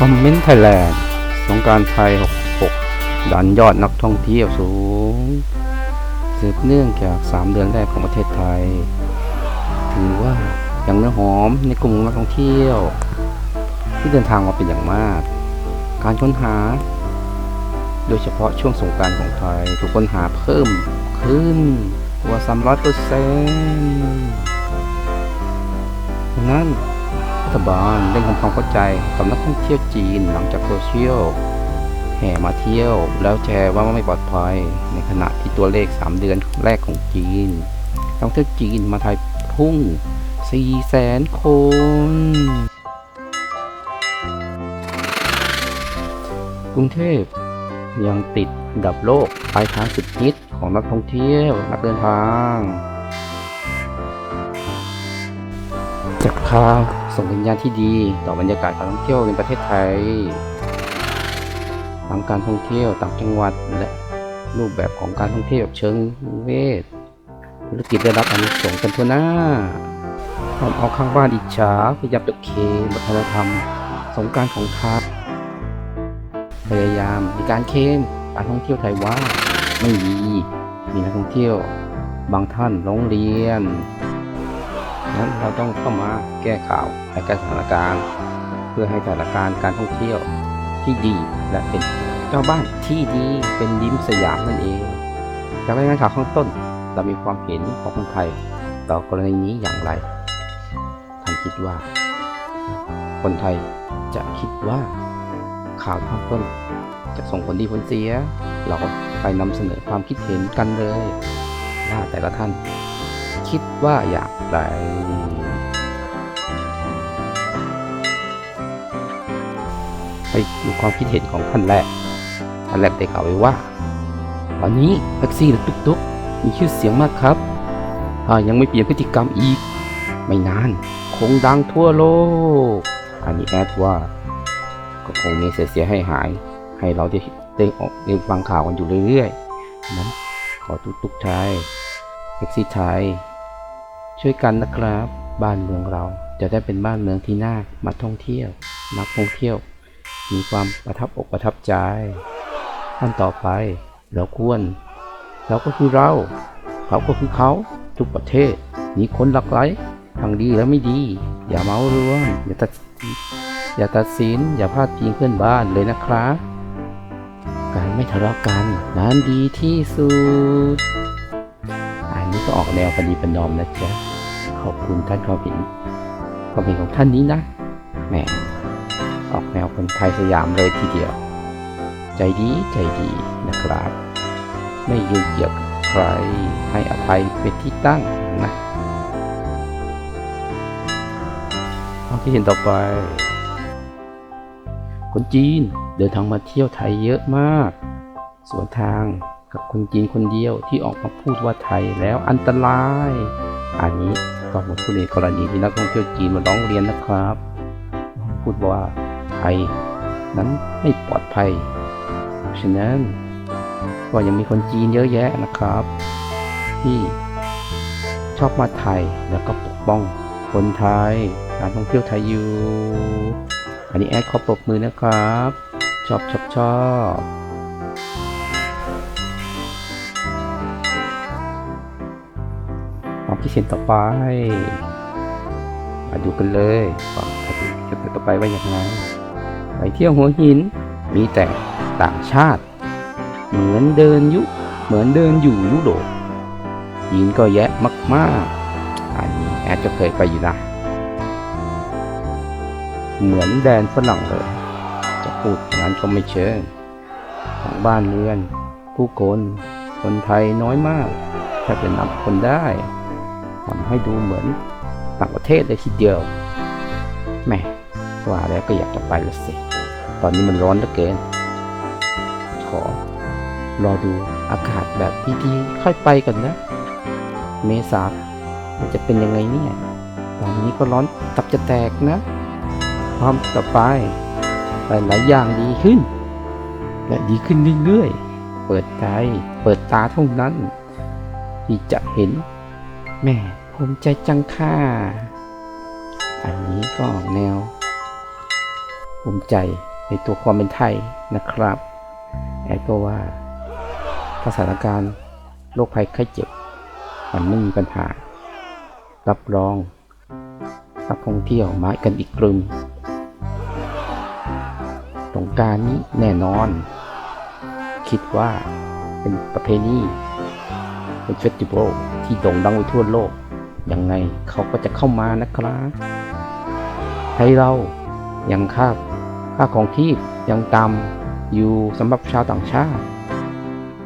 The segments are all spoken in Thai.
คอมเมนต์ไทยแลนด์สงการไทย 66 ดันยอดนักท่องเที่ยวสูง สืบเนื่องจาก 3 เดือนแรกของประเทศไทย ถือว่ายังเนื้อหอมในกลุ่มนักท่องเที่ยว ที่เดินทางมาเป็นอย่างมาก การค้นหา โดยเฉพาะช่วงสงการของไทย ถูกค้นหาเพิ่มขึ้นกว่า300เปอร์เซ็นนั้น ฐบาลเร่งทำความเข้าใจกับนักท่องเที่ยวจีนหลังจากโซเชียลแห่มาเที่ยว แล้วแชร์ว่าไม่ปลอดภัย ในขณะที่ตัวเลข 3 เดือนแรกของจีนนักท่องเที่ยวจีนมาไทยพุ่ง 4 แสนคน กรุงเทพยังติดอันดับโลกปลายทางสุดฮิตของนักท่องเที่ยวนักเดินทางจากข่าว ส่งสัญญาณที่ดีต่อบรรยากาศการท่องเที่ยวในประเทศไทยทั้งการท่องเที่ยวต่างจังหวัดและรูปแบบของการท่องเที่ยวเชิงเวทธุรกิจได้รับอานิสงส์กันทั่วหน้าทำเอาข้างบ้านอิจฉาพยายามตะเควัฒนธรรม สงการของไทยพยายามมีการเคลมการท่องเที่ยวไทยว่าไม่ดีมีนักท่องเที่ยว บางท่านร้องเรียน นั้นเราต้องเข้ามาแก้ข่าวและแก้สถานการณ์ เพื่อให้สถานการณ์การท่องเที่ยวที่ดีและเป็นเจ้าบ้านที่ดีเป็นยิ้มสยามนั่นเองจากรายงานข่าวข้างต้น เรามีความเห็นของคนไทย ต่อกรณีนี้อย่างไรท่านคิดว่า คนไทยจะคิดว่าข่าวข้างต้น จะส่งผลดีผลเสีย เราไปนำเสนอความคิดเห็นกันเลยว่าแต่ละท่าน คิดว่าอย่างไรไปดูความคิดเห็นของท่านแรก ท่านแรกได้กล่าวไว้ว่า ตอนนี้แท็กซี่และตุ๊กตุ๊กมีชื่อเสียงมากครับถ้ายังไม่เปลี่ยนพฤติกรรมอีก ไม่นาน คงดังทั่วโลก อันนี้แอดว่า ก็คงมีเสียๆให้หาย ให้เราได้ได้ออกได้ฟังข่าวกันอยู่เรื่อยๆนั้นขอตุ๊กตุ๊กไทยแท็กซี่ไทย ช่วยกันนะครับ บ้านเมืองเราจะได้เป็นบ้านเมืองที่น่ามาท่องเที่ยว นักท่องเที่ยว มีความประทับอกประทับใจท่านต่อไปเราควร เราก็คือเรา เขาก็คือเขาทุกประเทศมีคนหลากหลายทั้งดีและไม่ดี อย่าเมารวมอย่าตัดอย่าตัดสิน อย่าพลาดพิงเพื่อนบ้านเลยนะครับ การไม่ทะเลาะกันนั้นดีที่สุด นี้ก็ออกแนวปฏิปนอมนะจ๊ะขอบคุณท่านความเห็นความเห็นของท่านนี้นะแหมออกแนวคนไทยสยามเลยทีเดียว ใจดีใจดีนะครับ ไม่ยุ่งเกี่ยวกับใครให้อภัยเป็นที่ตั้งนะความคิดเห็นต่อไป คนจีนเดินทางมาเที่ยวไทยเยอะมาก สวนทาง กับคนจีนคนเดียวที่ออกมาพูดว่าไทยแล้วอันตราย อันนี้ก็มาพูดในกรณีที่นักท่องเที่ยวจีนมาร้องเรียนนะครับ พูดว่าไทยนั้นไม่ปลอดภัย เพราะฉะนั้นก็ยังมีคนจีนเยอะแยะนะครับ ที่ชอบมาไทยแล้วก็ปกป้องคนไทยการท่องเที่ยวไทยอยู่ อันนี้แอดขอปรบมือนะครับ ชอบชอบชอบ ความคิดเห็นต่อไปมาดูกันเลยว่าจะต่อไปว่าอย่างไรไปเที่ยวหัวหินมีแต่ต่างชาติ เหมือนเดินยุเหมือนเดินอยู่ยุโรปยินก็แยะมากๆ อันนี้แอดจะเคยไปอยู่นะ เหมือนแดนฝรั่งเลย จะพูดอย่างนั้นก็ไม่เชิงของบ้านเรือน ผู้คน คนไทยน้อยมาก ถ้าจะนับคนได้ ทำให้ดูเหมือนต่างประเทศเลยทีเดียวแหม่ว่าแล้วก็อยากจะไปละสิ ตอนนี้มันร้อนเหลือเกิน ขอรอดูอากาศแบบดีๆค่อยไปกันนะ เมษาจะเป็นยังไงเนี่ย ตอนนี้ก็ร้อนตับจะแตกนะ ความต่อไปหลายๆอย่างดีขึ้น และดีขึ้นเรื่อยๆ เปิดใจ เปิดตาเท่านั้น ที่จะเห็น แม่ภูมิใจจังค่ะอันนี้ก็แนวภูมิใจในตัวความเป็นไทยนะครับแอดก็ว่าสถานการณ์โรคภัยไข้เจ็บ มันไม่มีปัญหา รับรองนักท่องเที่ยวมากันอีกกลุ่มสงการนี้แน่นอน คิดว่าเป็นประเพณีเป็นเฟสติวัล ที่โด่งดังไปทั่วโลก ยังไงเขาก็จะเข้ามานะครับไทยเรายังค่าค่าของที่ยังต่ำอยู่สำหรับชาวต่างชาติ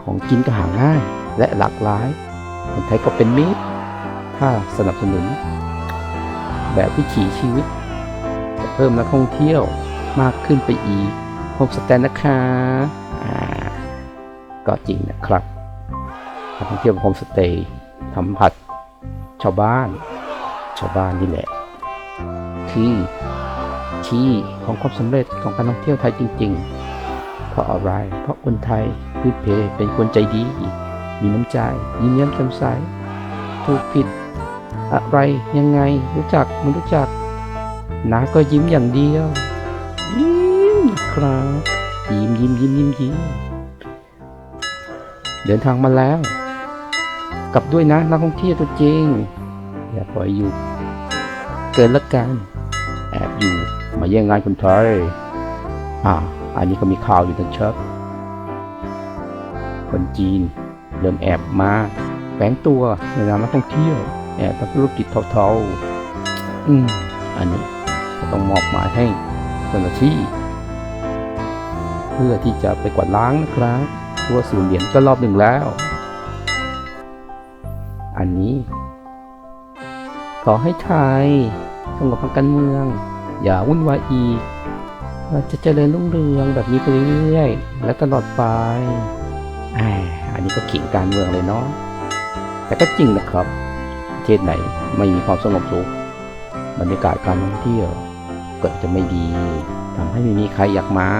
ของกินก็หาง่ายและหลากหลายคนไทยก็เป็นมิตรถ้าสนับสนุน แบบวิถีชีวิตจะเพิ่มนักท่องเที่ยวมากขึ้นไปอีกโฮมสแตนนะคะอ่าก็จริงนะครับนักท่องเที่ยวโฮมสเตย์ ทำผัดชาวบ้าน ชาวบ้านนี่แหละคือที่ของความสำเร็จของการท่องเที่ยวไทยจริง ๆ เพราะอะไร เพราะคนไทยพื้นเพเป็นคนใจดี มีน้ำใจยิ้มแย้มแจ่มใสถูกผิด อะไรยังไงรู้จักไม่รู้จักนาก็ยิ้มอย่างเดียวยิ้มครับยิ้มยิ้มยิ้มยิ้มยิ้มเดินทางมาแล้ว กลับด้วยนะนักท่องเที่ยวตัวจริง อย่าปล่อยอยู่ เกินละกัน แอบอยู่มาแย่งงานคนไทยอ่า อันนี้ก็มีข่าวอยู่นะครับคนจีน เริ่มแอบมาแฝงตัวในนามนักท่องเที่ยว แอบทำธุรกิจเทาๆ อืม อันนี้ต้องมอบหมายให้เจ้าหน้าที่ เพื่อที่จะไปกวาดล้างนะครับตัวศูนย์เหรียญก็รอบหนึ่งแล้ว อันนี้ ขอให้ไทยสงบทางการเมือง อย่าวุ่นวายอีกเราจะเจริญรุ่งเรืองแบบนี้ไปเรื่อยๆและตลอดไปอ่าอันนี้ก็ขิงการเมืองเลยเนาะแต่ก็จริงนะครับประเทศไหนไม่มีความสงบสุขบรรยากาศการท่องเที่ยวก็จะไม่ดีทำให้ไม่มีใครอยากมา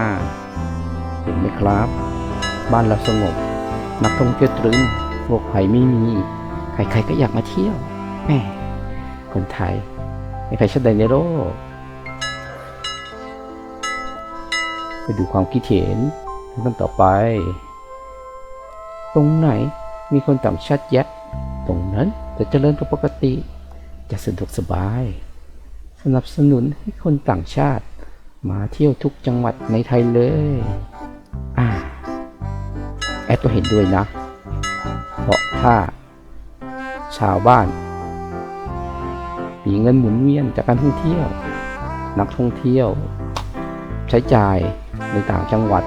เห็นไหมครับ บ้านเราสงบ นักท่องเที่ยวตรึงโรคภัยไม่มี ใครๆก็อยากมาเที่ยวแม่คนไทยไม่ใครชาติใดนโลกไปดูความคิดเห็นท่านต่อไป ตรงไหนมีคนต่างชาติแยะ ตรงนั้นจะเจริญกว่าปกติ จะสะดวกสบาย สนับสนุนให้คนต่างชาติ มาเที่ยวทุกจังหวัดในไทยเลย อ่า แอดก็เห็นด้วยนะ เพราะถ้า ชาวบ้าน มีเงินหมุนเวียนจากการท่องเที่ยว นักท่องเที่ยว ใช้จ่ายในต่างจังหวัด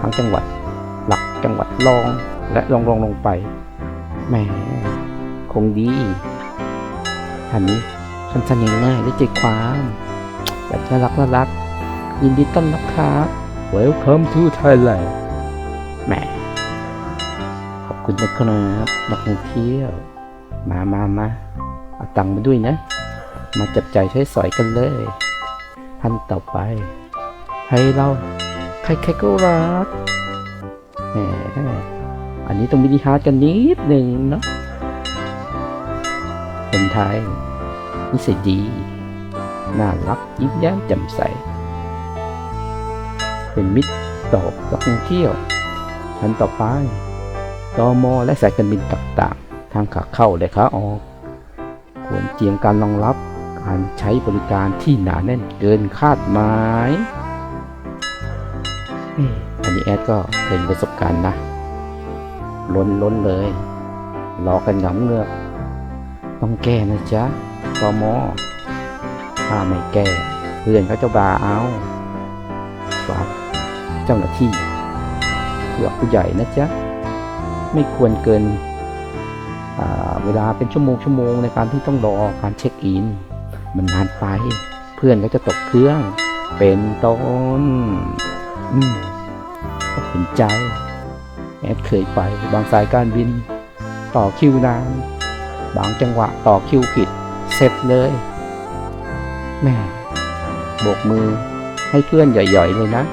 ทั้งจังหวัดหลักจังหวัดรองและรองรองลงไปแหมคงดีอันนี้สั้นๆง่ายๆได้ใจความ แบบน่ารักน่ารักยินดีต้อนรับครับ Welcome to Thailand แหม คุณนะครับนักท่องเที่ยว มามามาเอาตังค์มาด้วยนะ มาจับใจายใช้สอยกันเลยท่านต่อไป ให้เราใครๆก็รักแหมอันนี้ต้องมินิฮาร์ดกันนิดหนึ่งเนาะคนไทยนิสัยดี น่ารักยิ้มแย้มแจ่มใส เป็นมิตรต่อนักท่องเที่ยวทันต่อไป ตอมอและสายการบินต่างๆ ทางขาเข้าและขาออก ควรเตรียมการรองรับการใช้บริการที่หนาแน่นเกินคาดหมายอันนี้แอดก็เคยมีประสบการณ์นะ ล้นล้นเลย รอกันหงำเงือก ต้องแก้นะจ๊ะตอมอถ้าไม่แก้เพื่อนเขาจะบาเอาฝากเจ้าหน้าที่เพื่อผู้ใหญ่นะจ๊ะ ไม่ควรเกินเวลาเป็นชั่วโมงชั่วโมงในการที่ต้องรอการเช็คอิน มันนานไป เพื่อนก็จะตกเครื่อง เป็นต้นก็เห็นใจ แอดเคยไป บางสายการบิน ต่อคิวนาน บางจังหวะต่อคิวผิด เสร็จเลยแม่โบกมือให้เพื่อนหย่อยๆเลยนะ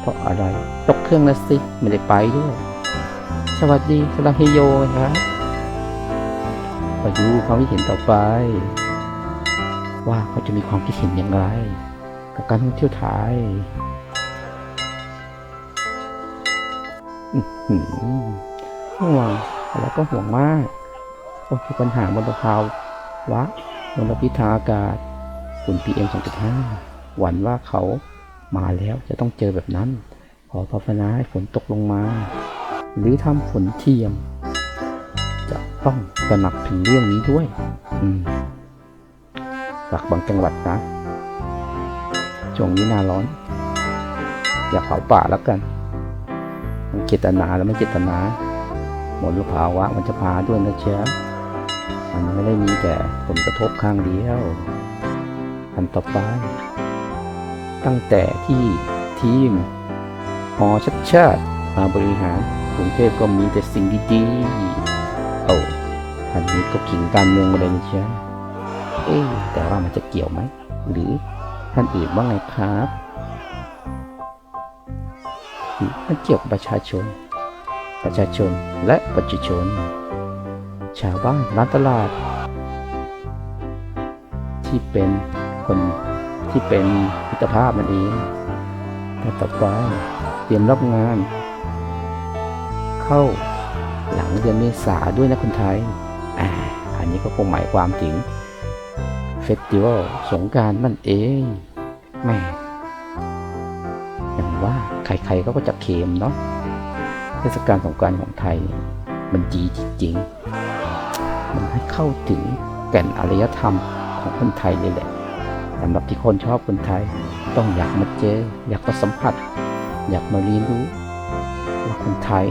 เพราะอะไร ตกเครื่องแล้วสิ ไม่ได้ไปด้วย สวัสดีสลังเฮโยครับไปดูความคิดเห็นต่อไป ว่าเขาจะมีความคิดเห็นอย่างไร กับการท่องเที่ยวไทยห่วงแล้วก็ห่วงมากก็คือปัญหามลภาวะมลพิษทางอากาศฝุ่น PM 2.5 หวั่นว่าเขามาแล้วจะต้องเจอแบบนั้น ขอภาวนาให้ฝนตกลงมา หรือทำฝนเทียม จะต้องตระหนักถึงเรื่องนี้ด้วยอืมจากบางจังหวัดนะช่วงนี้หนาร้อน อย่าเผาป่าแล้วกัน มันเจตนาแล้วไม่เจตนา หมดลภาวะมันจะพาด้วยนะเชียมันไม่ได้มีแต่ผลกระทบข้างเดียว อันต่อไป ตั้งแต่ที่ทีมหอชัดชาติมาบริหาร กรุงเทพก็มีแต่สิ่งดีๆโอ้ท่านนี้ก็ขิงการเมืองมาเลยนะเชียเอ๊แต่ว่ามันจะเกี่ยวไหม หรือท่านอื่นว่าไงครับมันเกี่ยวกับประชาชน ประชาชนและประชาชน ชาวบ้านร้านตลาด ที่เป็นคนที่เป็นมิตรภาพนั่นเองแต่ต่อไปเตรียมรับงาน เข้าหลังเดือนเมษาด้วยนะคนไทย อ่า อันนี้ก็คงหมายความถึงเฟสติวัลสงการนั่นเองแม่อย่างว่าใครๆก็จะเค็มเนาะ เทศกาลสงการของไทย มันดีจริงๆ มันให้เข้าถึงแก่นอารยธรรมของคนไทยเลยแหละสำหรับที่คนชอบคนไทย ต้องอยากมาเจอ อยากมาสัมผัส อยากมาเรียนรู้ว่าคนไทย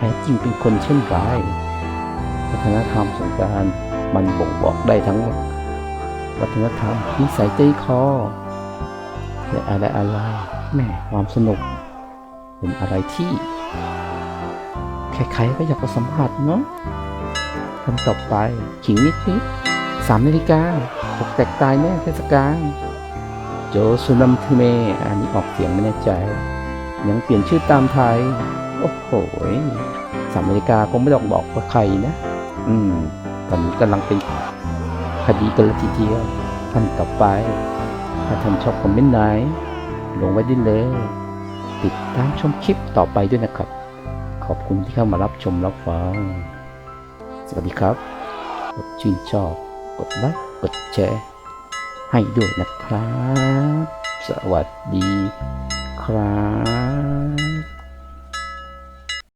ท้จริงเป็นคนเช่นไรวัฒนธรรมสงการมันบ่งบอกได้ทั้ง วัฒนธรรมนิสัยใจคอและอะไรอะไรแม่ความสนุก เป็นอะไรที่ใครๆก็อยากจะสัมผัสเนาะคำต่อไปขิงนิดนิดสามนาฬิกาตกแตกตายแน่เทศกาลโจสุนัมทเมอันนี้ออกเสียงไม่แน่ใจ ยังเปลี่ยนชื่อตามไทย โอ้โหสามนาฬิกาคงไม่ต้องบอกว่าใครนะ อืม ตอนนี้กำลังเป็นคดีกันลยทีเดียวท่านต่อไป ถ้าท่านชอบคอมเมนต์ไหน ลงไว้ได้เลย ติดตามชมคลิปต่อไปด้วยนะครับ ขอบคุณที่เข้ามารับชมรับฟัง สวัสดีครับ กดชื่นชอบ กดไลค์ กดแชร์ ให้ด้วยนะครับ สวัสดีครับ